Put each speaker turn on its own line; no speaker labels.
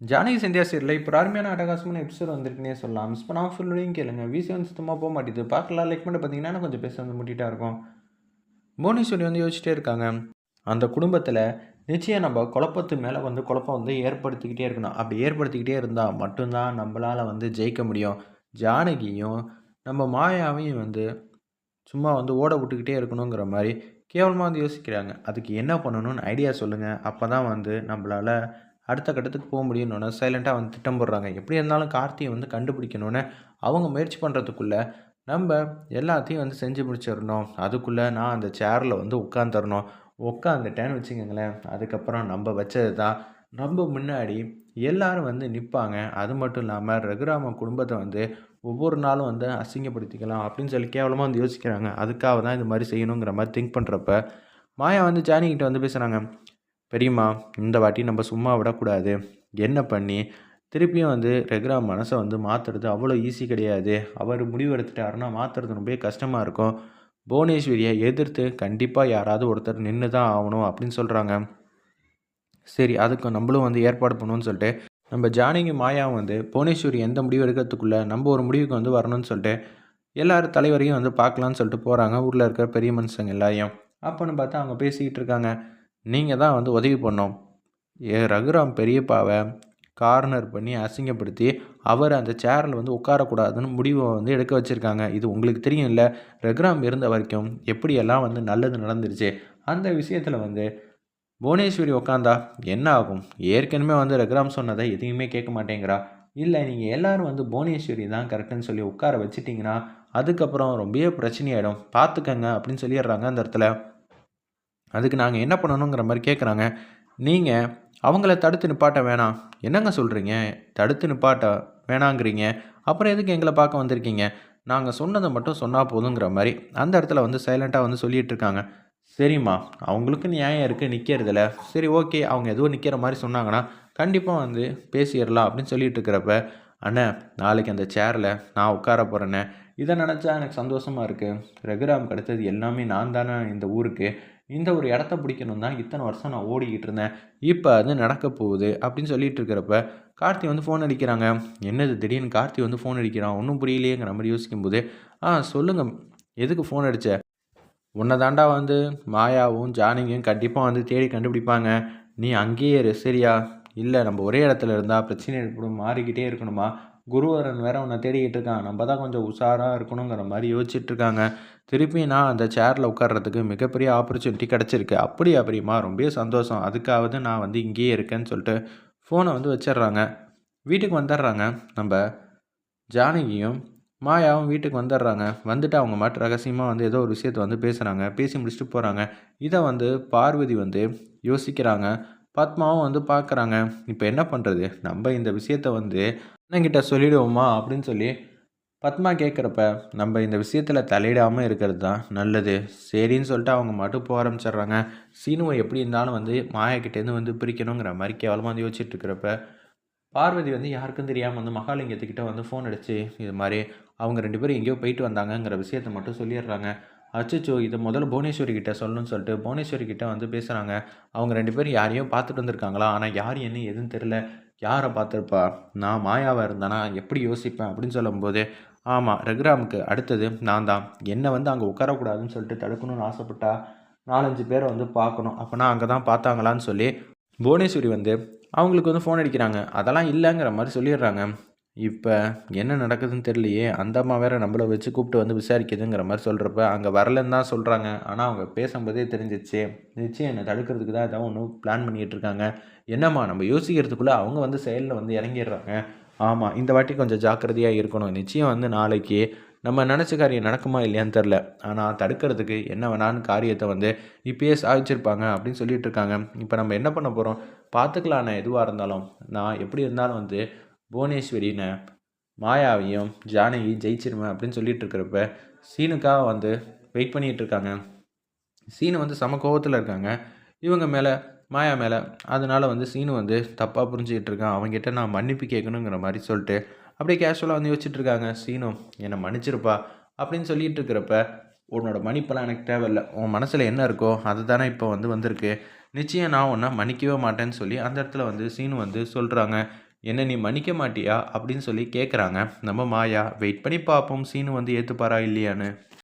ஜானகி சந்தியா சீரில் இப்போ அருமையான அட்டகாசமான எபிசோட் வந்திருக்குன்னே சொல்லலாம். மிஸ் பண்ணாமல் ஃபுல்லையும் கேளுங்க. வீசி வந்து சுத்தமாக போக மாட்டேது பார்க்கலாம் லைக் பண்ணி பார்த்தீங்கன்னா கொஞ்சம் பேச வந்து முட்டிட்டா இருக்கும். புவனேஸ்வரி வந்து யோசிச்சிட்டே இருக்காங்க. அந்த குடும்பத்தில் நிச்சயம் நம்ம குழப்பத்து மேலே வந்து குழப்பம் வந்து ஏற்படுத்திக்கிட்டே இருக்கணும். அப்படி ஏற்படுத்திக்கிட்டே இருந்தால் மட்டும்தான் நம்மளால் வந்து ஜெயிக்க முடியும். ஜானகியும் நம்ம மாயாவையும் வந்து சும்மா வந்து ஓட விட்டுக்கிட்டே இருக்கணுங்கிற மாதிரி கேவலமாக வந்து யோசிக்கிறாங்க. அதுக்கு என்ன பண்ணணும்னு ஐடியா சொல்லுங்கள் அப்போ தான் வந்து நம்மளால் அடுத்த கட்டத்துக்கு போக முடியணும்னு சைலண்ட்டாக வந்து திட்டம் போடுறாங்க. எப்படி இருந்தாலும் கார்த்தியை வந்து கண்டுபிடிக்கணும்னு அவங்க முயற்சி பண்ணுறதுக்குள்ளே நம்ம எல்லாத்தையும் வந்து செஞ்சு முடிச்சிடணும். அதுக்குள்ளே நான் அந்த சேரில் வந்து உட்காந்துடணும் உட்காந்துட்டேன்னு வச்சுக்கோங்களேன். அதுக்கப்புறம் நம்ம வச்சது தான் நம்ம முன்னாடி எல்லாரும் வந்து நிற்பாங்க அது மட்டும் இல்லாமல் ரகுராம குடும்பத்தை வந்து ஒவ்வொரு நாளும் வந்து அசிங்கப்படுத்திக்கலாம் அப்படின்னு சொல்லி கேவலமாக வந்து யோசிக்கிறாங்க. அதுக்காக தான் இது மாதிரி செய்யணுங்கிற மாதிரி திங்க் பண்ணுறப்ப மாயா வந்து ஜானிக்கிட்ட வந்து பேசுகிறாங்க பெரியம்மா இந்த வாட்டி நம்ம சும்மா விடக்கூடாது. என்ன பண்ணி? திருப்பியும் வந்து ரெகுலா மனசை வந்து மாற்றுறது அவ்வளோ ஈஸி கிடையாது. அவர் முடிவு எடுத்துட்டாருன்னா மாற்றுறது ரொம்ப கஷ்டமாக இருக்கும். புவனேஸ்வரியை எதிர்த்து கண்டிப்பாக யாராவது ஒருத்தர் நின்று தான் ஆகணும் அப்படின்னு சொல்கிறாங்க சரி அதுக்கு நம்மளும் வந்து ஏற்பாடு பண்ணுவோன்னு சொல்லிட்டு நம்ம ஜானகி மாயா வந்து புவனேஸ்வரி எந்த முடிவு எடுக்கிறதுக்குள்ளே நம்ம ஒரு முடிவுக்கு வந்து வரணும்னு சொல்லிட்டு எல்லாரும் தலைவரையும் வந்து பார்க்கலான்னு சொல்லிட்டு போகிறாங்க ஊரில் இருக்கிற பெரிய மனுஷங்க எல்லாரையும். அப்போன்னு பார்த்தா அவங்க பேசிக்கிட்டு இருக்காங்க. நீங்கள் தான் வந்து உதவி பண்ணோம். ஏ. ரகுராம் பெரியப்பாவை கார்னர் பண்ணி அசிங்கப்படுத்தி அவர் அந்த சேரில் வந்து உட்காரக்கூடாதுன்னு முடிவை வந்து எடுக்க வச்சுருக்காங்க. இது உங்களுக்கு தெரியும் இல்லை ரகுராம் இருந்த வரைக்கும் எப்படியெல்லாம் வந்து நல்லது நடந்துருச்சு. அந்த விஷயத்தில் வந்து புவனேஸ்வரி உக்காந்தா என்ன ஆகும்? ஏற்கனவே வந்து ரகுராம் சொன்னதை எதையுமே கேட்க மாட்டேங்கிறா. இல்லை நீங்கள் எல்லோரும் வந்து புவனேஸ்வரி தான் கரெக்டுன்னு சொல்லி உட்கார வச்சிட்டிங்கன்னா அதுக்கப்புறம் ரொம்பவே பிரச்சனையாயிடும். பார்த்துக்கங்க அப்படின்னு சொல்லிடுறாங்க அந்த இடத்துல. அதுக்கு நாங்கள் என்ன பண்ணணுங்கிற மாதிரி கேட்குறாங்க நீங்கள் அவங்கள தடுத்து நிப்பாட்ட வேணாம். என்னங்க சொல்கிறீங்க தடுத்து நிப்பாட்ட வேணாங்கிறீங்க. அப்புறம் எதுக்கு எங்களை பார்க்க வந்திருக்கீங்க? நாங்கள் சொன்னதை மட்டும் சொன்னால் போதுங்கிற மாதிரி அந்த இடத்துல வந்து சைலண்ட்டாக வந்து சொல்லிகிட்டு இருக்காங்க. சரிம்மா அவங்களுக்கு நியாயம் இருக்குது நிற்கிறதில்ல சரி ஓகே அவங்க எதுவும் நிற்கிற மாதிரி சொன்னாங்கன்னா கண்டிப்பாக வந்து பேசிடலாம் அப்படின்னு சொல்லிட்டு இருக்கிறப்ப அண்ணே நாளைக்கு அந்த சேரில் நான் உட்கார போகிறேன்னே இதை நினச்சா எனக்கு சந்தோஷமாக இருக்குது ரகுராம் கிடைச்சது எல்லாமே நான் தானே இந்த ஊருக்கு. இந்த ஒரு இடத்த பிடிக்கணும் தான் இத்தனை வருஷம் நான் ஓடிக்கிட்டு இருந்தேன். இப்போ அது நடக்க போகுது அப்படின்னு சொல்லிட்டு இருக்கிறப்ப கார்த்தி வந்து ஃபோன் அடிக்கிறாங்க. என்னது திடீர்னு கார்த்தி வந்து ஃபோன் அடிக்கிறான்? ஒன்றும் புரியலையேங்கிற மாதிரி யோசிக்கும்போது ஆ சொல்லுங்கள் எதுக்கு ஃபோன் அடித்த உன்னை தாண்டா வந்து மாயாவும் ஜானிங்கும் கண்டிப்பாக வந்து தேடி கண்டுபிடிப்பாங்க. நீ அங்கேயே இரு சரியா? இல்லை நம்ம ஒரே இடத்துல இருந்தால் பிரச்சனை ஏற்படும். மாறிக்கிட்டே இருக்கணுமா? குருவரன் வேற உன்னை தேடிக்கிட்டு இருக்கான். நம்ம தான் கொஞ்சம் உஷாராக இருக்கணுங்கிற மாதிரி யோசிச்சுட்டு இருக்காங்க. திருப்பி நான் அந்த சேரில் உட்கார்றதுக்கு மிகப்பெரிய ஆப்பர்ச்சுனிட்டி கிடச்சிருக்கு. அப்படி அப்படிமா ரொம்ப சந்தோஷம். அதுக்காவது நான் வந்து இங்கேயே இருக்கேன்னு சொல்லிட்டு ஃபோனை வந்து வச்சிடுறாங்க. வீட்டுக்கு வந்துடுறாங்க. நம்ம ஜானகியும் மாயாவும் வீட்டுக்கு வந்துடுறாங்க. வந்துட்டு அவங்க மாட்டு ரகசியமாக வந்து ஏதோ ஒரு விஷயத்தை வந்து பேசுகிறாங்க பேசி முடிச்சுட்டு போகிறாங்க இதை வந்து பார்வதி வந்து யோசிக்கிறாங்க. பத்மாவும் வந்து பார்க்குறாங்க. இப்போ என்ன பண்ணுறது நம்ம இந்த விஷயத்த வந்து அண்ணங்கிட்ட சொல்லிடுவோமா அப்படின்னு சொல்லி பத்மா கேட்குறப்ப நம்ம இந்த விஷயத்தில் தலையிடாமல் இருக்கிறது தான் நல்லது. சரின்னு சொல்லிட்டு அவங்க மட்டும் போக ஆரம்பிச்சிடுறாங்க. சீனுவை எப்படி இருந்தாலும் வந்து மாயாக்கிட்டேருந்து வந்து பிரிக்கணுங்கிற மாதிரி கேவலமாக வந்து யோசிச்சுட்டு இருக்கிறப்ப பார்வதி வந்து யாருக்கும் தெரியாமல் வந்து மகாலிங்கத்துக்கிட்ட வந்து ஃபோன் அடித்து இது மாதிரி அவங்க ரெண்டு பேரும் எங்கேயோ போயிட்டு வந்தாங்கங்கிற விஷயத்த மட்டும் சொல்லிடுறாங்க. அச்சோ இதை முதல்ல புவனேஸ்வரி கிட்டே சொல்லணும்னு சொல்லிட்டு புவனேஸ்வரி கிட்டே வந்து பேசுகிறாங்க அவங்க ரெண்டு பேரும் யாரையும் பார்த்துட்டு வந்திருக்காங்களா? ஆனால் யார் என்ன எதுவும் தெரில யாரை பார்த்துருப்பா? நான் மாயாவாக இருந்தேனா? எப்படி யோசிப்பேன்? அப்படின்னு சொல்லும்போது ஆமாம் ரகுராமுக்கு அடுத்தது நான் தான். என்னை வந்து அங்கே உட்காரக்கூடாதுன்னு சொல்லிட்டு தடுக்கணும்னு ஆசைப்பட்டா நாலஞ்சு பேரை வந்து பார்க்கணும். அப்போனா அங்கே தான் பார்த்தாங்களான்னு சொல்லி புவனேஸ்வரி வந்து அவங்களுக்கு வந்து ஃபோன் அடிக்கிறாங்க. அதெல்லாம் இல்லைங்கிற மாதிரி சொல்லிடுறாங்க. இப்போ என்ன நடக்குதுன்னு தெரியலையே அந்த அம்மா வேறு நம்மளை வச்சு கூப்பிட்டு வந்து விசாரிக்குதுங்கிற மாதிரி சொல்கிறப்ப அங்கே வரலன்னு தான் சொல்கிறாங்க ஆனால் அவங்க பேசும்போதே தெரிஞ்சிச்சு நிச்சயம் என்னை தடுக்கிறதுக்கு தான் ஏதாவது ஒன்று பிளான் பண்ணிகிட்டு இருக்காங்க. என்னம்மா நம்ம யோசிக்கிறதுக்குள்ளே அவங்க வந்து செயலில் வந்து இறங்கிடுறாங்க. ஆமாம் இந்த வாட்டி கொஞ்சம் ஜாக்கிரதையாக இருக்கணும். நிச்சயம் வந்து நாளைக்கு நம்ம நினச்ச காரியம் நடக்குமா இல்லையான்னு தெரில ஆனால் தடுக்கிறதுக்கு என்ன வேணான்னு காரியத்தை வந்து இப்பயே சாதிச்சிருப்பாங்க அப்படின்னு சொல்லிட்டு இருக்காங்க. இப்போ நம்ம என்ன பண்ண போகிறோம் பார்த்துக்கலாண்ணே எதுவாக இருந்தாலும். நான் எப்படி இருந்தாலும் வந்து புவனேஸ்வரின்னு மாயாவையும் ஜானகி ஜெயிச்சிருவேன் அப்படின்னு சொல்லிட்டு இருக்கிறப்ப சீனுக்காக வந்து வெயிட் பண்ணிகிட்டு இருக்காங்க. சீனு வந்து சம கோபத்தில் இருக்காங்க. இவங்க மேலே மாயா மேலே அதனால் வந்து சீனு வந்து தப்பாக புரிஞ்சுக்கிட்டு இருக்கான். அவங்ககிட்ட நான் மன்னிப்பு கேட்கணுங்கிற மாதிரி சொல்லிட்டு அப்படியே கேஷுவலாக வந்து யோசிச்சுட்டு இருக்காங்க. சீனு என்னை மன்னிச்சிருப்பா அப்படின்னு சொல்லிட்டு இருக்கிறப்ப உன்னோட மன்னிப்பெல்லாம் எனக்கு தேவையில்லை. உன் மனசில் என்ன இருக்கோ அது தானே இப்போ வந்து வந்திருக்கு. நிச்சயம் நான் ஒன்றா மன்னிக்கவே மாட்டேன்னு சொல்லி அந்த இடத்துல வந்து சீனு வந்து சொல்கிறாங்க என்ன நீ மன்னிக்க மாட்டியா? அப்படின்னு சொல்லி கேட்குறாங்க நம்ம மாயா வெயிட் பண்ணி பார்ப்போம் சீனு வந்து ஏற்றுப்பாரா இல்லையான்னு.